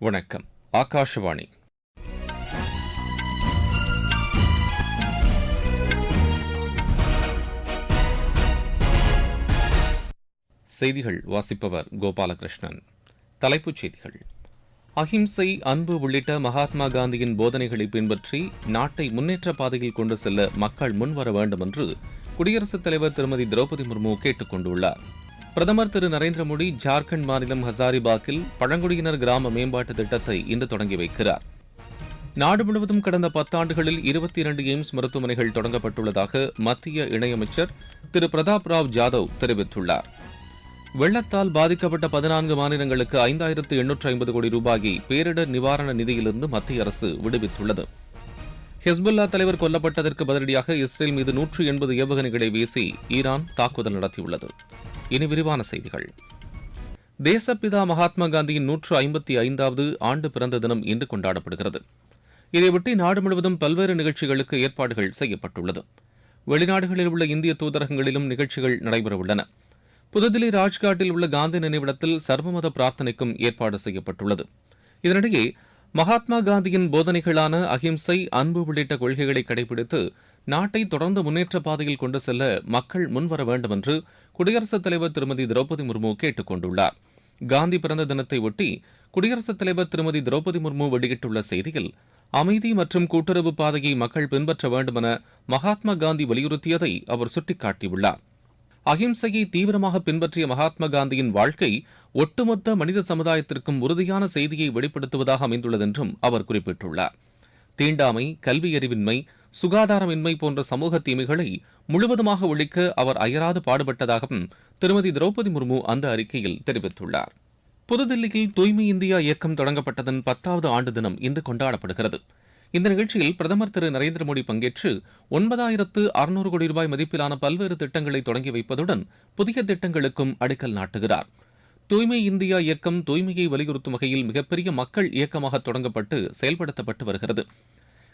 வணக்கம். ஆகாஷவாணி. செய்திகள் வாசிப்பவர் கோபாலகிருஷ்ணன். தலைப்புச் செய்திகள். அஹிம்சை அன்பு உள்ளிட்ட மகாத்மா காந்தியின் போதனைகளை பின்பற்றி நாட்டை முன்னேற்ற பாதையில் கொண்டு செல்ல மக்கள் முன்வர வேண்டும் என்று குடியரசுத் தலைவர் திருமதி திரௌபதி முர்மு கேட்டுக் கொண்டுள்ளார். பிரதமர் திரு நரேந்திர மோடி ஜார்க்கண்ட் மாநிலம் ஹசாரிபாக்கில் பழங்குடியினர் கிராம மேம்பாட்டு திட்டத்தை இன்று தொடங்கி வைக்கிறார். நாடு முழுவதும் கடந்த பத்தாண்டுகளில் இருபத்தி இரண்டு எய்ம்ஸ் மருத்துவமனைகள் தொடங்கப்பட்டுள்ளதாக மத்திய இணையமைச்சர் திரு பிரதாப் ராவ் ஜாதவ் தெரிவித்துள்ளார். வெள்ளத்தால் பாதிக்கப்பட்ட பதினான்கு மாநிலங்களுக்கு ஐந்தாயிரத்து எண்ணூற்று ஐம்பது கோடி ரூபாயை பேரிடர் நிவாரண நிதியிலிருந்து மத்திய அரசு விடுவித்துள்ளது. ஹெஸ்புல்லா தலைவர் கொல்லப்பட்டதற்கு பதிலடியாக இஸ்ரேல் மீது நூற்று எண்பது ஏவுகணைகளை வீசி ஈரான் தாக்குதல் நடத்தியுள்ளது. இனி விரிவான செய்திகள். தேசப்பிதா மகாத்மா காந்தியின் நூற்று ஐம்பத்தி ஐந்தாவது ஆண்டு பிறந்த தினம் இன்று கொண்டாடப்படுகிறது. இதையொட்டி நாடு முழுவதும் பல்வேறு நிகழ்ச்சிகளுக்கு ஏற்பாடுகள் செய்யப்பட்டுள்ளது. வெளிநாடுகளில் உள்ள இந்திய தூதரகங்களிலும் நிகழ்ச்சிகள் நடைபெறவுள்ளன. புதுதில்லி ராஜ்காட்டில் உள்ள காந்தி நினைவிடத்தில் சர்வமத பிரார்த்தனைக்கும் ஏற்பாடு செய்யப்பட்டுள்ளது. இதனிடையே மகாத்மா காந்தியின் போதனைகளான அகிம்சை அன்பு உள்ளிட்ட கொள்கைகளை கடைபிடித்து நாட்டை தொடர்ந்து முன்னேற்ற பாதையில் கொண்டு செல்ல மக்கள் முன்வர வேண்டும் என்று குடியரசுத் தலைவர் திருமதி திரௌபதி முர்மு கேட்டுக் கொண்டுள்ளார். காந்தி பிறந்த தினத்தை ஒட்டி குடியரசுத் தலைவர் திருமதி திரௌபதி முர்மு வெளியிட்டுள்ள செய்தியில் அமைதி மற்றும் கூட்டுறவு பாதையை மக்கள் பின்பற்ற வேண்டுமென மகாத்மா காந்தி வலியுறுத்தியதை அவர் சுட்டிக்காட்டியுள்ளார். அகிம்சையை தீவிரமாக பின்பற்றிய மகாத்மா காந்தியின் வாழ்க்கை ஒட்டுமொத்த மனித சமுதாயத்திற்கும் உறுதியான செய்தியை வெளிப்படுத்துவதாக அமைந்துள்ளது என்றும் அவர் குறிப்பிட்டுள்ளார். தீண்டாமை கல்வியறிவின்மை சுகாதாரமின்மை போன்ற சமூக தீமைகளை முழுவதுமாக ஒழிக்க அவர் அயராது பாடுபட்டதாகவும் திருமதி திரௌபதி முர்மு அந்த அறிக்கையில் தெரிவித்துள்ளார். புதுதில்லியில் தூய்மை இந்தியா இயக்கம் தொடங்கப்பட்டதன் பத்தாவது ஆண்டு தினம் இன்று கொண்டாடப்படுகிறது. இந்த நிகழ்ச்சியில் பிரதமர் திரு நரேந்திர மோடி பங்கேற்று ஒன்பதாயிரத்து அறுநூறு கோடி ரூபாய் மதிப்பிலான பல்வேறு திட்டங்களை தொடங்கி வைப்பதுடன் புதிய திட்டங்களுக்கும் அடிக்கல் நாட்டுகிறார். தூய்மை இந்தியா இயக்கம் தூய்மையை வலியுறுத்தும் வகையில் மிகப்பெரிய மக்கள் இயக்கமாக தொடங்கப்பட்டு செயல்படுத்தப்பட்டு வருகிறது.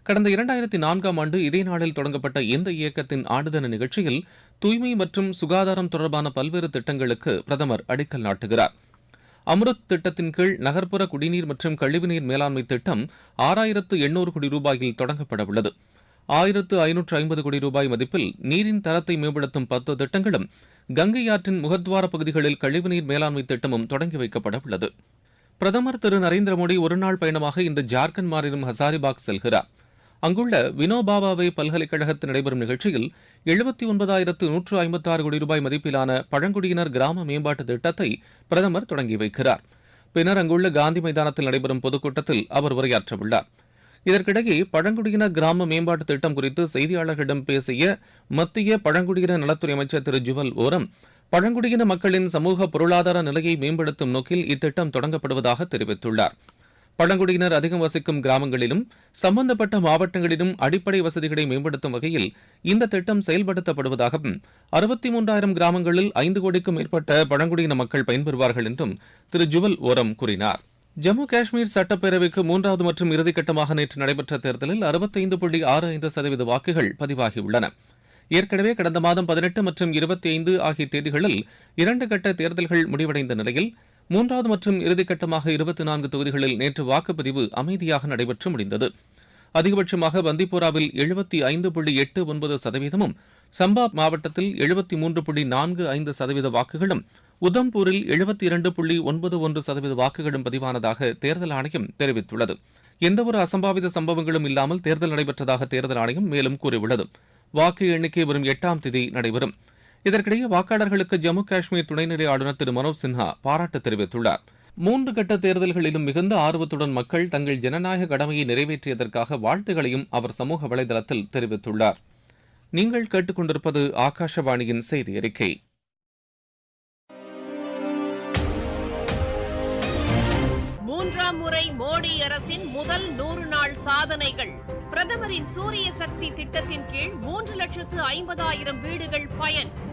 கடந்த இரண்டாயிரத்தி நான்காம் ஆண்டு இதே நாளில் தொடங்கப்பட்ட இந்த இயக்கத்தின் ஆண்டுதன நிகழ்ச்சியில் தூய்மை மற்றும் சுகாதாரம் தொடர்பான பல்வேறு திட்டங்களுக்கு பிரதமர் அடிக்கல் நாட்டுகிறார். அம்ருத் திட்டத்தின் கீழ் நகர்ப்புற குடிநீர் மற்றும் கழிவுநீர் மேலாண்மை திட்டம் ஆறாயிரத்து எண்ணூறு கோடி ரூபாயில் தொடங்கப்பட உள்ளது. ஆயிரத்து ஐநூற்று ஐம்பது கோடி ரூபாய் மதிப்பில் நீரின் தரத்தை மேம்படுத்தும் பத்து திட்டங்களும் கங்கை ஆற்றின் முகத்வார பகுதிகளில் கழிவுநீர் மேலாண்மை திட்டமும் தொடங்கி வைக்கப்பட உள்ளது. பிரதமர் திரு நரேந்திர மோடி ஒருநாள் பயணமாக இன்று ஜார்க்கண்ட் மாநிலம் ஹசாரிபாக் செல்கிறார். அங்குள்ள வினோபாபாவே பல்கலைக்கழகத்தில் நடைபெறும் நிகழ்ச்சியில் எழுபத்தி ஒன்பதாயிரத்து நூற்று ஐம்பத்தாறு கோடி ரூபாய் மதிப்பிலான பழங்குடியினர் கிராம மேம்பாட்டு திட்டத்தை பிரதமர் தொடங்கி வைக்கிறார். பின்னர் அங்குள்ள காந்தி மைதானத்தில் நடைபெறும் பொதுக்கூட்டத்தில் அவர் உரையாற்றவுள்ளார். இதற்கிடையே பழங்குடியினர் கிராம மேம்பாட்டு திட்டம் குறித்து செய்தியாளர்களிடம் பேசிய மத்திய பழங்குடியினர் நலத்துறை அமைச்சர் திரு ஜுவல் ஓரம் பழங்குடியின மக்களின் சமூக பொருளாதார நிலையை மேம்படுத்தும் நோக்கில் இத்திட்டம் தொடங்கப்படுவதாக தெரிவித்துள்ளார். பழங்குடியினர் அதிகம் வசிக்கும் கிராமங்களிலும் சம்பந்தப்பட்ட மாவட்டங்களிலும் அடிப்படை வசதிகளை மேம்படுத்தும் வகையில் இந்த திட்டம் செயல்படுத்தப்படுவதாகவும் அறுபத்தி மூன்றாயிரம் கிராமங்களில் ஐந்து கோடிக்கும் மேற்பட்ட பழங்குடியின மக்கள் பயன்பெறுவார்கள் என்றும் திரு. ஜுவல் ஓரம் கூறினார். ஜம்மு காஷ்மீர் சட்டப்பேரவைக்கு மூன்றாவது மற்றும் இறுதிக்கட்டமாக நேற்று நடைபெற்ற தேர்தலில் அறுபத்தைந்து புள்ளி ஆறு ஐந்து சதவீத வாக்குகள் பதிவாகியுள்ளன. ஏற்கனவே கடந்த மாதம் பதினெட்டு மற்றும் இருபத்தி ஐந்து ஆகிய தேதிகளில் இரண்டு கட்ட தேர்தல்கள் முடிவடைந்த நிலையில் மூன்றாவது மற்றும் இறுதிக்கட்டமாக இருபத்தி நான்கு தொகுதிகளில் நேற்று வாக்குப்பதிவு அமைதியாக நடைபெற்று முடிந்தது. அதிகபட்சமாக பந்திப்போராவில் எழுபத்தி ஐந்து புள்ளி எட்டு ஒன்பது சதவீதமும் சம்பா மாவட்டத்தில் எழுபத்தி மூன்று புள்ளி நான்கு ஐந்து சதவீத வாக்குகளும் உதம்பூரில் எழுபத்தி இரண்டு புள்ளி ஒன்பது ஒன்று சதவீத வாக்குகளும் பதிவானதாக தேர்தல் ஆணையம் தெரிவித்துள்ளது. எந்தவொரு அசம்பாவித சம்பவங்களும் இல்லாமல் தேர்தல் நடைபெற்றதாக தேர்தல் ஆணையம் மேலும் கூறியுள்ளது. வாக்கு எண்ணிக்கை வரும் எட்டாம் தேதி நடைபெறும். இதற்கிடையே வாக்காளர்களுக்கு ஜம்மு காஷ்மீர் துணைநிலை ஆளுநர் திரு மனோஜ் சின்ஹா பாராட்டு தெரிவித்துள்ளார். மூன்று கட்ட தேர்தல்களிலும் மிகுந்த ஆர்வத்துடன் மக்கள் தங்கள் ஜனநாயக கடமையை நிறைவேற்றியதற்காக வாழ்த்துகளையும் அவர் சமூக வலைதளத்தில் தெரிவித்துள்ளார். நீங்கள் கேட்டுக்கொண்டிருப்பது ஆகாஷவாணியின் செய்தி அறிக்கை. மூன்றாம் முறை மோடி அரசின் முதல் நூறு நாள் சாதனைகள். பிரதமரின் சூரிய சக்தி திட்டத்தின் கீழ் மூன்று லட்சத்து ஐம்பதாயிரம் வீடுகள் பயன்.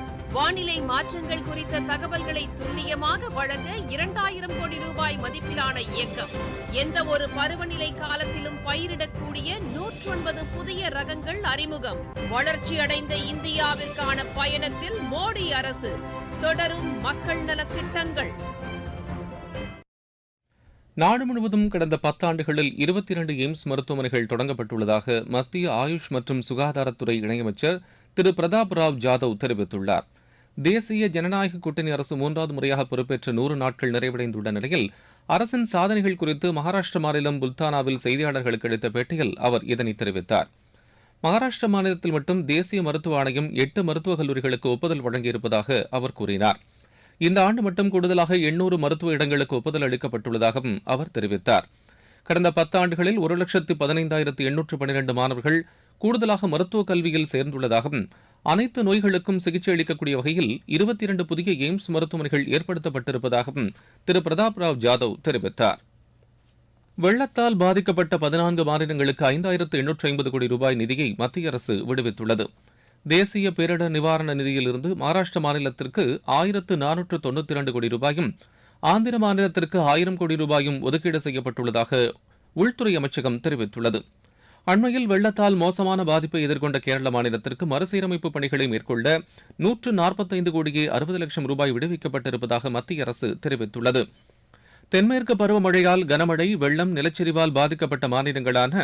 வானிலை மாற்றங்கள் குறித்த தகவல்களை துல்லியமாக வழங்க இரண்டாயிரம் கோடி ரூபாய் மதிப்பிலான இயக்கம். எந்த ஒரு பருவநிலை காலத்திலும் பயிரிடக்கூடிய நூற்றொன்பது புதிய ரகங்கள் அறிமுகம். வளர்ச்சியடைந்த இந்தியாவிற்கான பயணத்தில் மோடி அரசு. தொடரும் மக்கள் நலத் திட்டங்கள். நாடு முழுவதும் கடந்த பத்தாண்டுகளில் இருபத்தி இரண்டு எய்ம்ஸ் மருத்துவமனைகள் தொடங்கப்பட்டுள்ளதாக மத்திய ஆயுஷ் மற்றும் சுகாதாரத்துறை இணையமைச்சர் திரு பிரதாப் ராவ் ஜாதவ் தெரிவித்துள்ளார். தேசிய ஜனநாயக கூட்டணி அரசு மூன்றாவது முறையாக பொறுப்பேற்ற நூறு நாட்கள் நிறைவடைந்துள்ள நிலையில் அரசின் சாதனைகள் குறித்து மகாராஷ்டிர மாநிலம் புல்தானாவில் செய்தியாளர்களுக்கு அளித்த பேட்டியில் அவர் இதனை தெரிவித்தார். மகாராஷ்டிர மாநிலத்தில் மட்டும் தேசிய மருத்துவ ஆணையம் எட்டு மருத்துவக் கல்லூரிகளுக்கு ஒப்புதல் வழங்கியிருப்பதாக அவர் கூறினார். இந்த ஆண்டு மட்டும் கூடுதலாக எண்ணூறு மருத்துவ இடங்களுக்கு ஒப்புதல் அளிக்கப்பட்டுள்ளதாகவும் அவர் தெரிவித்தார். கடந்த பத்தாண்டுகளில் ஒரு லட்சத்து பதினைந்தாயிரத்து எண்ணூற்று பன்னிரண்டு மாணவர்கள் கூடுதலாக மருத்துவக் கல்வியில் சேர்ந்துள்ளதாகவும் அனைத்து நோய்களுக்கும் சிகிச்சை அளிக்கக்கூடிய வகையில் இருபத்தி இரண்டு புதிய எய்ம்ஸ் மருத்துவமனைகள் ஏற்படுத்தப்பட்டிருப்பதாகவும் திரு. பிரதாப் ராவ் ஜாதவ் தெரிவித்தார். வெள்ளத்தால் பாதிக்கப்பட்ட பதினான்கு மாநிலங்களுக்கு ஐந்தாயிரத்து எண்ணூற்று ஐம்பது கோடி ரூபாய் நிதியை மத்திய அரசு விடுவித்துள்ளது. தேசிய பேரிடர் நிவாரண நிதியிலிருந்து மகாராஷ்டிர மாநிலத்திற்கு ஆயிரத்து நானூற்று தொண்ணூற்றி இரண்டு கோடி ரூபாயும் ஆந்திர மாநிலத்திற்கு ஆயிரம் கோடி ரூபாயும் ஒதுக்கீடு செய்யப்பட்டுள்ளதாக உள்துறை அமைச்சகம் தெரிவித்துள்ளது. அண்மையில் வெள்ளத்தால் மோசமான பாதிப்பை எதிர்கொண்ட கேரள மாநிலத்திற்கு மறுசீரமைப்பு பணிகளை மேற்கொள்ள நூற்று நாற்பத்தைந்து கோடியே அறுபது லட்சம் ரூபாய் விடுவிக்கப்பட்டிருப்பதாக மத்திய அரசு தெரிவித்துள்ளது. தென்மேற்கு பருவமழையால் கனமழை வெள்ளம் நிலச்சரிவால் பாதிக்கப்பட்ட மாநிலங்களான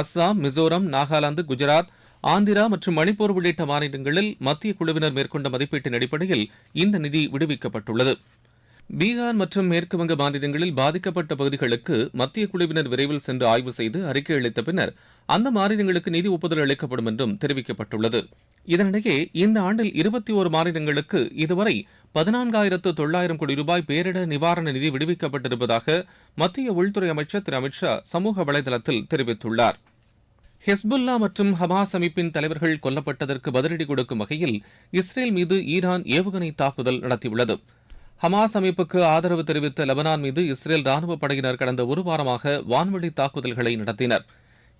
அஸ்ஸாம் மிசோரம் நாகாலாந்து குஜராத் ஆந்திரா மற்றும் மணிப்பூர் உள்ளிட்ட மாநிலங்களில் மத்திய குழுவினர் மேற்கொண்ட மதிப்பீட்டின் அடிப்படையில் இந்த நிதி விடுவிக்கப்பட்டுள்ளது. பீகார் மற்றும் மேற்குவங்க மாநிலங்களில் பாதிக்கப்பட்ட பகுதிகளுக்கு மத்திய குழுவினர் விரைவில் சென்று ஆய்வு செய்து அறிக்கை அளித்த பின்னர் அந்த மாநிலங்களுக்கு நிதி ஒப்புதல் அளிக்கப்படும் என்றும் தெரிவிக்கப்பட்டுள்ளது. இதனிடையே இந்த ஆண்டில் இருபத்தி ஒரு மாநிலங்களுக்கு இதுவரை பதினான்காயிரத்து தொள்ளாயிரம் கோடி ரூபாய் பேரிடர் நிவாரண நிதி விடுவிக்கப்பட்டிருப்பதாக மத்திய உள்துறை அமைச்சர் திரு. அமித்ஷா சமூக வலைதளத்தில் தெரிவித்துள்ளார். ஹெஸ்புல்லா மற்றும் ஹமாஸ் அமைப்பின் தலைவர்கள் கொல்லப்பட்டதற்கு பதிலடி கொடுக்கும் வகையில் இஸ்ரேல் மீது ஈரான் ஏவுகணை தாக்குதல் நடத்தியுள்ளது. ஹமாஸ் அமைப்புக்கு ஆதரவு தெரிவித்த லெபனான் மீது இஸ்ரேல் ராணுவ படையினர் கடந்த ஒரு வாரமாக வான்வழி தாக்குதல்களை நடத்தினர்.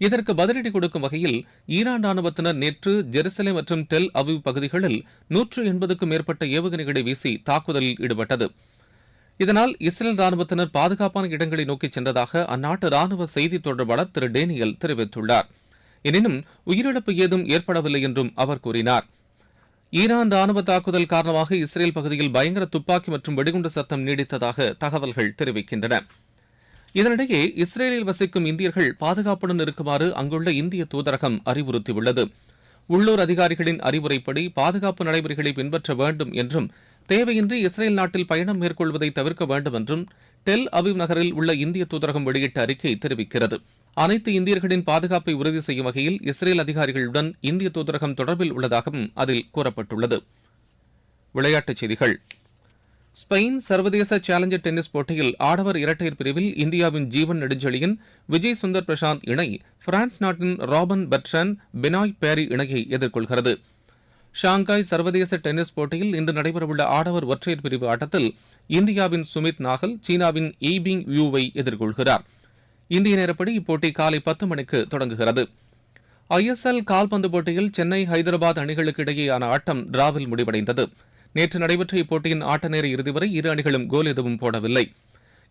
இதற்கு பதிலடி கொடுக்கும் வகையில் ஈரான் ராணுவத்தினர் நேற்று ஜெருசலேம் மற்றும் டெல் அவிவ் பகுதிகளில் நூற்று எண்பதுக்கும் மேற்பட்ட ஏவுகணைகளை வீசி தாக்குதலில் ஈடுபட்டது. இதனால் இஸ்ரேல் ராணுவத்தினர் பாதுகாப்பான இடங்களை நோக்கி சென்றதாக அந்நாட்டு ராணுவ செய்தி தொடர்பாளர் திரு டேனியல் தெரிவித்துள்ளார். எனினும் உயிரிழப்பு ஏதும் ஏற்படவில்லை என்றும் அவர் கூறினார். ஈரான் ராணுவ தாக்குதல் காரணமாக இஸ்ரேல் பகுதியில் பயங்கர துப்பாக்கி மற்றும் வெடிகுண்டு சத்தம் நீடித்ததாக தகவல்கள் தெரிவிக்கின்றன. இதனிடையே இஸ்ரேலில் வசிக்கும் இந்தியர்கள் பாதுகாப்புடன் இருக்குமாறு அங்குள்ள இந்திய தூதரகம் அறிவுறுத்தியுள்ளது. உள்ளூர் அதிகாரிகளின் அறிவுரைப்படி பாதுகாப்பு நடைமுறைகளை பின்பற்ற வேண்டும் என்றும் தேவையின்றி இஸ்ரேல் நாட்டில் பயணம் மேற்கொள்வதை தவிர்க்க வேண்டும் என்றும் டெல் அபிவ் நகரில் உள்ள இந்திய தூதரகம் வெளியிட்ட அறிக்கை தெரிவிக்கிறது. அனைத்து இந்தியர்களின் பாதுகாப்பை உறுதி செய்யும் வகையில் இஸ்ரேல் அதிகாரிகளுடன் இந்திய தூதரகம் தொடர்பில் உள்ளதாகவும் அதில் கூறப்பட்டுள்ளது. விளையாட்டுச் செய்திகள். ஸ்பெயின் சர்வதேச சேலஞ்சர் டென்னிஸ் போட்டியில் ஆடவர் இரட்டையர் பிரிவில் இந்தியாவின் ஜீவன் நெடுஞ்செழியன் விஜய் சுந்தர் பிரசாந்த் இணை பிரான்ஸ் நாட்டின் ராபன் பெட்ரன் பினாய் பேரி இணையை எதிர்கொள்கிறது. ஷாங்காய் சர்வதேச டென்னிஸ் போட்டியில் இன்று நடைபெறவுள்ள ஆடவர் ஒற்றையர் பிரிவு ஆட்டத்தில் இந்தியாவின் சுமித் நாகல் சீனாவின் ஈபிங் யூவை எதிர்கொள்கிறார். இந்திய நேரப்படி இப்போட்டி காலை பத்து மணிக்கு தொடங்குகிறது. ஐஎஸ்எல் கால்பந்து போட்டியில் சென்னை ஹைதராபாத் அணிகளுக்கு இடையேயான ஆட்டம் டிராவில் முடிவடைந்தது. நேற்று நடைபெற்ற இப்போட்டியின் ஆட்ட நேர இறுதி வரை இரு அணிகளும் கோல் எதுவும் போடவில்லை.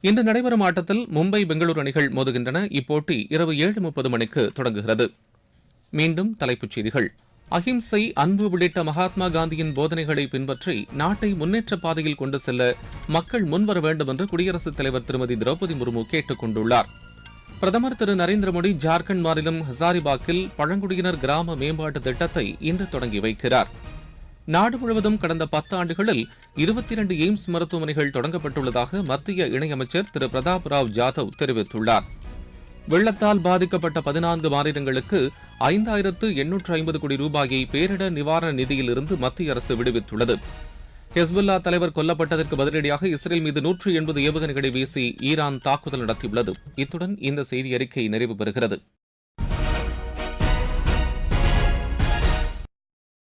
இன்று நடைபெறும் ஆட்டத்தில் மும்பை பெங்களூரு அணிகள் மோதுகின்றன. இப்போட்டி இரவு ஏழு முப்பது மணிக்கு தொடங்குகிறது. மீண்டும் தலைப்புச் செய்திகள். அஹிம்சை அன்பு உள்ளிட்ட மகாத்மா காந்தியின் போதனைகளை பின்பற்றி நாட்டை முன்னேற்ற பாதையில் கொண்டு செல்ல மக்கள் முன்வர வேண்டும் என்று குடியரசுத் தலைவர் திருமதி திரௌபதி முர்மு கேட்டுக் கொண்டுள்ளார். பிரதமர் திரு நரேந்திர மோடி ஜார்க்கண்ட் மாநிலம் ஹசாரிபாக்கில் பழங்குடியினர் கிராம மேம்பாட்டு திட்டத்தை இன்று தொடங்கி வைக்கிறார். நாடு முழுவதும் கடந்த பத்து ஆண்டுகளில் இருபத்தி இரண்டு எய்ம்ஸ் மருத்துவமனைகள் தொடங்கப்பட்டுள்ளதாக மத்திய இணையமைச்சர் திரு பிரதாப் ராவ் ஜாதவ் தெரிவித்துள்ளார். வெள்ளத்தால் பாதிக்கப்பட்ட பதினான்கு மாநிலங்களுக்கு ஐந்தாயிரத்து எண்ணூற்று ஐம்பது கோடி ரூபாயை பேரிடர் நிவாரண நிதியிலிருந்து மத்திய அரசு விடுவித்துள்ளது. ஹெஸ்புல்லா தலைவர் கொல்லப்பட்டதற்கு பதிலடியாக இஸ்ரேல் மீது நூற்று எண்பது ஏவுகணைகளை வீசி ஈரான் தாக்குதல் நடத்தியுள்ளது. இத்துடன் இந்த செய்தி அறிக்கை நிறைவு பெறுகிறது.